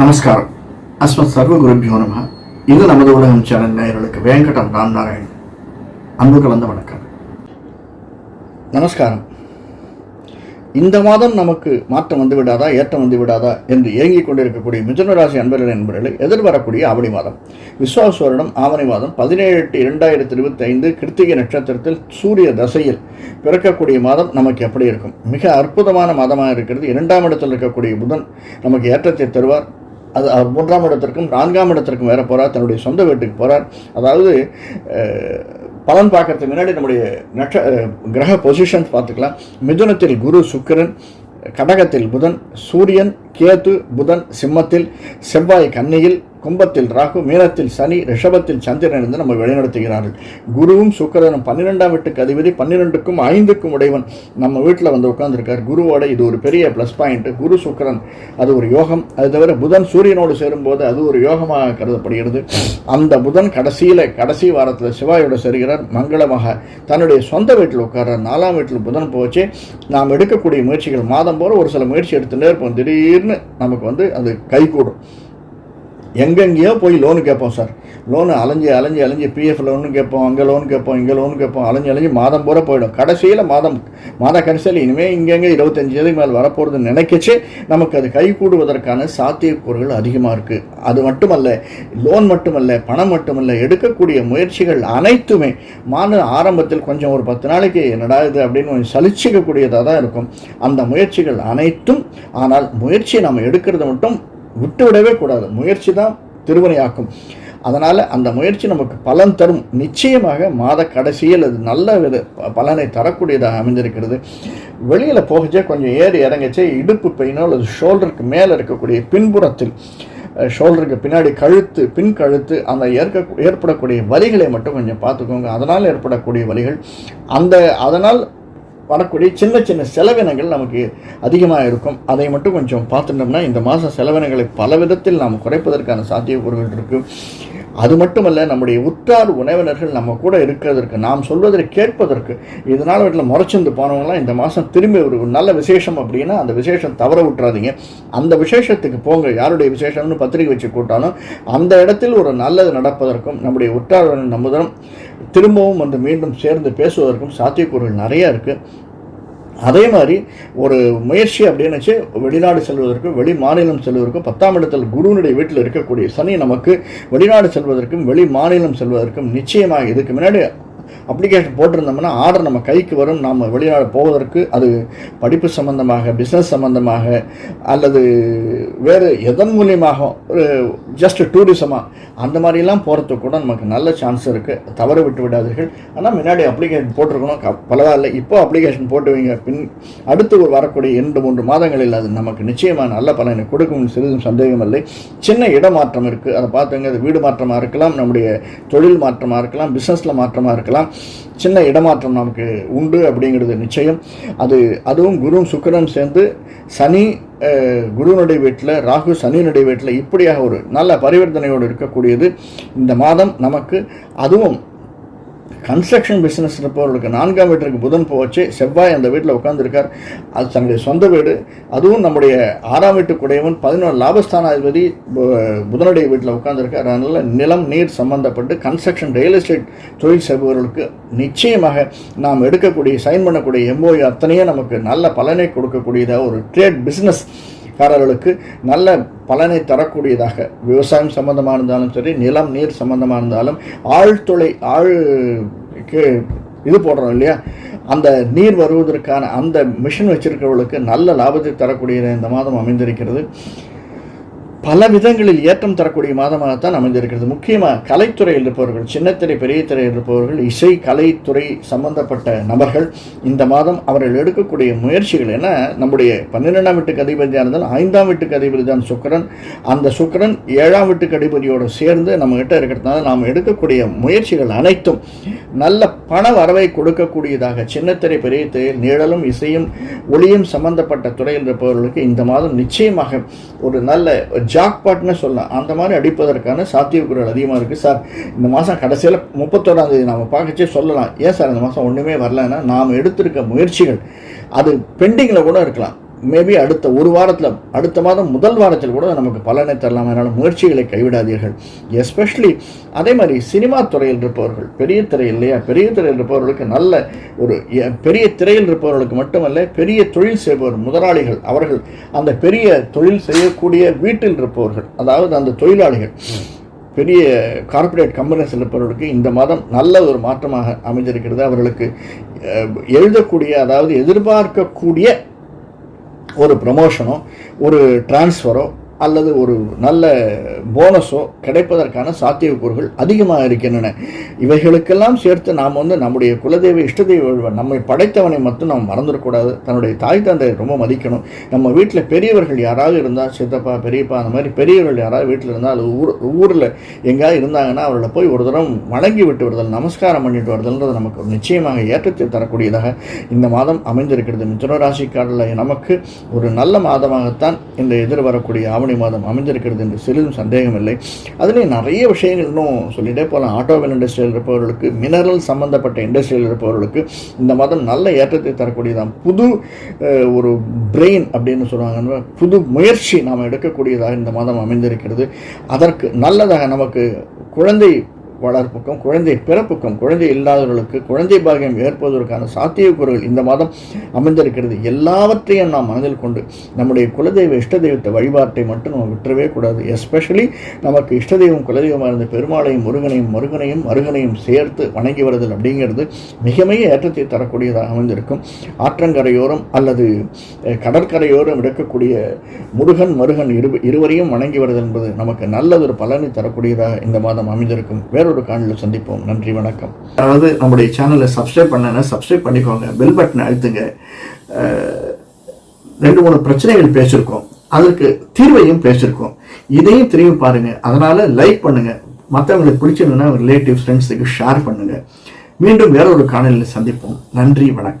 நமஸ்காரம். அஸ்மத் சர்வ குருபியோ நம. இது நமது உலகம் சேனல் நேயர்களுக்கு வேங்கடம் ராம் நாராயண் அன்பு கலந்த வணக்கம். நமஸ்காரம். இந்த மாதம் நமக்கு மாற்றம் வந்து விடாதா ஏற்றம் வந்து விடாதா என்று ஏங்கிக் கொண்டிருக்கக்கூடிய மிதுனராசி அன்பர்கள் என்பவர்களை எதிர்வரக்கூடிய ஆவணி மாதம். விஸ்வாச வருடம் ஆவணி மாதம் பதினேழு எட்டு இரண்டாயிரத்தி இருபத்தி ஐந்து கிருத்திகை நட்சத்திரத்தில் சூரிய தசையில் பிறக்கக்கூடிய மாதம் நமக்கு எப்படி இருக்கும்? மிக அற்புதமான மாதமாக இருக்கிறது. இரண்டாம் இடத்தில் இருக்கக்கூடிய புதன் நமக்கு ஏற்றத்தை தருவார். அது மூன்றாம் இடத்திற்கும் நான்காம் இடத்திற்கும் வேற போகிறார் தன்னுடைய சொந்த வீட்டுக்கு போகிறார் அதாவது பலன் பார்க்கறதுக்கு முன்னாடி நம்முடைய நட்ச கிரக பொசிஷன்ஸ் பார்த்துக்கலாம். மிதுனத்தில் குரு சுக்கிரன் கடகத்தில் புதன் சூரியன் கேத்து புதன் சிம்மத்தில் செவ்வாய் கன்னியில் கும்பத்தில் ராகு மீனத்தில் சனி ரிஷபத்தில் சந்திரன் இருந்து நம்ம வழிநடத்துகிறார்கள். குருவும் சுக்கிரனும் பன்னிரெண்டாம் வீட்டுக்கு அதிபதி பன்னிரெண்டுக்கும் ஐந்துக்கும் உடையவன் நம்ம வீட்டில் வந்து உட்காந்துருக்கார் குருவோட இது ஒரு பெரிய ப்ளஸ் பாயிண்ட் குரு சுக்கிரன் அது ஒரு யோகம். அது தவிர புதன் சூரியனோடு சேரும்போது அது ஒரு யோகமாக கருதப்படுகிறது. அந்த புதன் கடைசியில் கடைசி வாரத்தில் சிவாயோட சேருகிறார். மங்களமாக தன்னுடைய சொந்த வீட்டில் உட்கார்றார். நாலாம் வீட்டில் புதன் போச்சு. நாம் எடுக்கக்கூடிய முயற்சிகள் மாதம் போல ஒரு சில முயற்சி எடுத்துகிட்டே இருப்போம். திடீர்னு நமக்கு வந்து அது கைகூடும். எங்கெங்கேயோ போய் லோனு கேட்போம் சார். லோனு அலைஞ்சு அலைஞ்சு அலைஞ்சு பிஎஃப் லோனு கேட்போம் அங்கே லோன் கேட்போம் இங்கே லோன் கேட்போம் அலைஞ்சு அலைஞ்சு மாதம் பூரா போயிடும். கடைசியில் மாதம் மாத கடைசியில் இனிமேல் இங்கெங்கே இருபத்தஞ்சு இதுக்கு மேலே வரப்போகிறதுன்னு நினைக்கச்சு நமக்கு அது கை கூடுவதற்கான சாத்தியக்கூறுகள் அதிகமாக இருக்குது அது மட்டுமல்ல லோன் மட்டுமல்ல பணம் மட்டுமல்ல எடுக்கக்கூடிய முயற்சிகள் அனைத்துமே மாத ஆரம்பத்தில் கொஞ்சம் ஒரு பத்து நாளைக்கு என்னடா இது அப்படின்னு கொஞ்சம் சலிச்சிக்கக்கூடியதாக தான் இருக்கும். அந்த முயற்சிகள் அனைத்தும் ஆனால் முயற்சியை நம்ம எடுக்கிறது மட்டும் விட்டு விடவே கூடாது. முயற்சி தான் திருவினையாக்கும் அதனால் அந்த முயற்சி நமக்கு பலன் தரும். நிச்சயமாக மாத கடைசியில் அது நல்ல வித ப- பலனை தரக்கூடியதாக அமைந்திருக்கிறது. வெளியில் போகச்சே கொஞ்சம் ஏறி இறங்கச்சே இடுப்பு பெயினோ அல்லது ஷோல்டருக்கு மேலே இருக்கக்கூடிய பின்புறத்தில் ஷோல்டருக்கு பின்னாடி கழுத்து பின் கழுத்து அந்த ஏற்க ஏற்படக்கூடிய வலிகளை மட்டும் கொஞ்சம் பார்த்துக்கோங்க. அதனால் ஏற்படக்கூடிய வலிகள். அந்த அதனால் வரக்கூடிய சின்ன சின்ன செலவினங்கள் நமக்கு அதிகமாக இருக்கும். அதை மட்டும் கொஞ்சம் பார்த்துட்டோம்னா இந்த மாதம் செலவினங்களை பல விதத்தில் நாம் குறைப்பதற்கான சாத்தியக்கூறுகள் இருக்குது அது மட்டுமல்ல நம்முடைய உற்றார் உணவினர்கள் நம்ம கூட இருக்கிறதற்கு நாம் சொல்வதை கேட்பதற்கு இதனால் வீட்டில் முறைச்சிருந்து போனவங்களாம் இந்த மாதம் திரும்பி ஒரு நல்ல விசேஷம் அப்படின்னா அந்த விசேஷம் தவற விட்டுறாதீங்க. அந்த விசேஷத்துக்கு போங்க. யாருடைய விசேஷம்னு பத்திரிக்கை வச்சு கூட்டாலும் அந்த இடத்தில் ஒரு நல்லது நடப்பதற்கும் நம்முடைய உற்றார் உறவினர் திரும்பவும் வந்து மீண்டும் சேர்ந்து பேசுவதற்கும் சாத்தியக்கூறுகள் நிறையா இருக்குது அதே மாதிரி ஒரு முயற்சி அப்படின்னுச்சு வெளிநாடு செல்வதற்கு வெளி மாநிலம் செல்வதற்கும் பத்தாம் இடத்தில் குருவினுடைய வீட்டில் இருக்கக்கூடிய சனி நமக்கு வெளிநாடு செல்வதற்கும் வெளி மாநிலம் செல்வதற்கும் நிச்சயமாக இதுக்கு முன்னாடி அப்ளிகேஷன் போட்டிருந்தோம்னா ஆர்டர் நம்ம கைக்கு வரும். நாம் வெளிநாடு போவதற்கு அது படிப்பு சம்பந்தமாக பிஸ்னஸ் சம்பந்தமாக அல்லது வேறு எதன் மூலியமாக ஒரு ஜஸ்ட் டூரிசமாக அந்த மாதிரிலாம் போகிறதுக்கு கூட நமக்கு நல்ல சான்ஸ் இருக்குது தவற விட்டு விடாதீர்கள். ஆனால் முன்னாடி அப்ளிகேஷன் போட்டிருக்கணும். க- பரவாயில்ல இப்போ அப்ளிகேஷன் போட்டு வைங்க பின் அடுத்து ஒரு வரக்கூடிய இரண்டு மூன்று மாதங்களில் அது நமக்கு நிச்சயமாக நல்ல பலனை கொடுக்கும். சிறிதும் சந்தேகம் இல்லை. சின்ன இடமாற்றம் இருக்குது அதை பார்த்துங்க. அது வீடு மாற்றமாக இருக்கலாம். நம்முடைய தொழில் மாற்றமாக இருக்கலாம். பிஸ்னஸில் மாற்றமாக இருக்கலாம். சின்ன இடமாற்றம் நமக்கு உண்டு அப்படிங்கிறது நிச்சயம். அது அதுவும் குருவும் சுக்கரன் சேர்ந்து சனி குரு குருவினுடைய வீட்டில் ராகு சனியினுடைய வீட்டில் இப்படியாக ஒரு நல்ல பரிவர்த்தனையோடு இருக்கக்கூடியது. இந்த மாதம் நமக்கு அதுவும் கன்ஸ்ட்ரக்ஷன் பிஸ்னஸ் இருப்பவர்களுக்கு நான்காம் வீட்டிற்கு புதன் போச்சு செவ்வாய் அந்த வீட்டில் உட்காந்துருக்கார் அது தன்னுடைய சொந்த வீடு. அதுவும் நம்முடைய ஆறாம் வீட்டுக்குடையவன் பதினோரு லாபஸ்தானாதிபதி பு- புதனுடைய வீட்டில் உட்காந்துருக்கார் அதனால் நிலம் நீர் சம்பந்தப்பட்டு கன்ஸ்ட்ரக்ஷன் ரியல் எஸ்டேட் தொழில் செய்பவர்களுக்கு நிச்சயமாக நாம் எடுக்கக்கூடிய சைன் பண்ணக்கூடிய எம்ஓஐ அத்தனையும் நமக்கு நல்ல பலனை கொடுக்கக்கூடியதாக ஒரு ட்ரேட் பிஸ்னஸ் காரர்களுக்கு நல்ல பலனை தரக்கூடியதாக விவசாயம் சம்பந்தமாக இருந்தாலும் சரி நிலம் நீர் சம்பந்தமாக இருந்தாலும் ஆழ்துளை ஆழ் இது போடுறோம் இல்லையா? அந்த நீர் வருவதற்கான அந்த மிஷின் வச்சிருக்கிறவர்களுக்கு நல்ல லாபத்தை தரக்கூடிய இந்த மாதம் அமைந்திருக்கிறது. பல விதங்களில் ஏற்றம் தரக்கூடிய மாதமாகத்தான் அமைந்திருக்கிறது. முக்கியமாக கலைத்துறையில் இருப்பவர்கள் சின்னத்திரை பெரிய திரையில் இருப்பவர்கள் இசை கலைத்துறை சம்பந்தப்பட்ட நபர்கள் இந்த மாதம் அவர்கள் எடுக்கக்கூடிய முயற்சிகள் என நம்முடைய பன்னிரெண்டாம் வீட்டுக்கு அதிபதியாக இருந்தாலும் ஐந்தாம் வீட்டுக்கு அதிபதி தான் சுக்கிரன். அந்த சுக்கிரன் ஏழாம் வீட்டுக்கு அதிபதியோடு சேர்ந்து நம்மகிட்ட இருக்கிறதுனால நாம் எடுக்கக்கூடிய முயற்சிகள் அனைத்தும் நல்ல பண வரவை கொடுக்கக்கூடியதாக சின்னத்திரை பெரிய திரையில் நிழலும் இசையும் ஒளியும் சம்பந்தப்பட்ட துறையில் இருப்பவர்களுக்கு இந்த மாதம் நிச்சயமாக ஒரு நல்ல ஜாக்பாட்னு சொல்லலாம் அந்த மாதிரி அடிப்பதற்கான சாத்தியக்கூறுகள் அதிகமாக இருக்குது சார். இந்த மாதம் கடைசியில் முப்பத்தோராந்தேதி நம்ம பார்க்கச்சே சொல்லலாம். ஏன் சார் இந்த மாதம் ஒன்றுமே வரலன்னா நாம் எடுத்திருக்க முயற்சிகள் அது பெண்டிங்கில் கூட இருக்கலாம். மேபி அடுத்த ஒரு வாரத்தில் அடுத்த மாதம் முதல் வாரத்தில் கூட நமக்கு பலனை தரலாம். அதனால் முயற்சிகளை கைவிடாதீர்கள். எஸ்பெஷலி அதே மாதிரி சினிமா துறையில் இருப்பவர்கள் பெரிய திரையில் இல்லையா? பெரிய திரையில் இருப்பவர்களுக்கு நல்ல ஒரு எ- பெரிய திரையில் இருப்பவர்களுக்கு மட்டுமல்ல பெரிய தொழில் செய்பவர் முதலாளிகள் அவர்கள் அந்த பெரிய தொழில் செய்யக்கூடிய வீட்டில் இருப்பவர்கள் அதாவது அந்த தொழிலாளிகள் பெரிய கார்ப்பரேட் கம்பெனிஸ் இருப்பவர்களுக்கு இந்த மாதம் நல்ல ஒரு மாற்றமாக அமைஞ்சிருக்கிறது அவர்களுக்கு எழுதக்கூடிய அதாவது எதிர்பார்க்கக்கூடிய ஒரு ப்ரமோஷனோ ஒரு டிரான்ஸ்ஃபரோ அல்லது ஒரு நல்ல போனஸோ கிடைப்பதற்கான சாத்தியக்கூறுகள் அதிகமாக இருக்கின்றன. இவைகளுக்கெல்லாம் சேர்த்து நாம் வந்து நம்முடைய குலதெய்வ இஷ்டதெய்வ நம்மை படைத்தவனை மட்டும் நாம் மறந்துடக்கூடாது. தன்னுடைய தாய் தந்தையை ரொம்ப மதிக்கணும். நம்ம வீட்டில் பெரியவர்கள் யாராவது இருந்தால் சித்தப்பா பெரியப்பா அந்த மாதிரி பெரியவர்கள் யாராவது வீட்டில் இருந்தால் அது ஊர் ஊரில் எங்கேயாவது இருந்தாங்கன்னா அவர்களை போய் ஒரு தரம் வணங்கி விட்டு வருதல் நமஸ்காரம் பண்ணிட்டு வருதல்ன்றது நமக்கு நிச்சயமாக ஏற்றத்தை தரக்கூடியதாக இந்த மாதம் அமைந்திருக்கிறது. மிதுன ராசிக்காரில் நமக்கு ஒரு நல்ல மாதமாகத்தான் இந்த எதிர்வரக்கூடிய ஆவணி மாதம் அமைந்திருக்கிறது என்று சிறிதும் சந்தேகம் இல்லை அதுலேயும் நிறைய விஷயங்கள் இன்னும் சொல்லிகிட்டே போகலாம். ஆட்டோவில் இண்டஸ்ட்ரியில் இருப்பவர்களுக்கு மினரல் சம்பந்தப்பட்ட இண்டஸ்ட்ரியில் இருப்பவர்களுக்கு இந்த மாதம் நல்ல ஏற்றத்தை தரக்கூடியதான் புது ஒரு பிரெயின் அப்படின்னு சொல்லுவாங்க புது முயற்சி நாம் எடுக்கக்கூடியதாக இந்த மாதம் அமைந்திருக்கிறது. அதற்கு நல்லதாக நமக்கு குழந்தை வளர்ப்புக்கும் குழந்தை பிறப்புக்கும் குழந்தை இல்லாதவர்களுக்கு குழந்தை பாகியம் ஏற்பதற்கான சாத்தியக்கூறுகள் இந்த மாதம் அமைந்திருக்கிறது. எல்லாவற்றையும் நாம் மனதில் கொண்டு நம்முடைய குலதெய்வ இஷ்ட தெய்வத்தை வழிபாட்டை மட்டும் நம்ம விட்டுறவே கூடாது. எஸ்பெஷலி நமக்கு இஷ்ட தெய்வம் குலதெய்வமாக இருந்த பெருமாளையும் முருகனையும் முருகனையும் மருகனையும் சேர்த்து வணங்கி வருதல் அப்படிங்கிறது மிக மிக ஏற்றத்தை தரக்கூடியதாக அமைந்திருக்கும். ஆற்றங்கரையோரம் அல்லது கடற்கரையோரம் இருக்கக்கூடிய முருகன் மருகன் இரு இருவரையும் வணங்கி வருதல் என்பது நமக்கு நல்லதொரு பலனை தரக்கூடியதாக இந்த மாதம் அமைந்திருக்கும். வேறொரு காணொலியில் சந்திப்போம். நன்றி வணக்கம். அதாவது நம்முடைய சேனலை சப்ஸ்கிரைப் பண்ணனா சப்ஸ்கிரைப் பண்ணிக்கோங்க. பெல் பட்டனை அழுத்துங்க. ரெண்டு மூணு பிரச்சனைகள் பேசியிருக்கோம். அதற்கு தீர்வையும் பேசியிருக்கோம். இதையும் திரும்பி பாருங்க. அதனால லைக் பண்ணுங்க. மற்றவங்களுக்கு பிடிச்சிருந்ததுன்னா ரிலேட்டிவ் ஃப்ரெண்ட்ஸுக்கு ஷேர் பண்ணுங்க. மீண்டும் வேற ஒரு காணொலியில் சந்திப்போம். நன்றி வணக்கம்.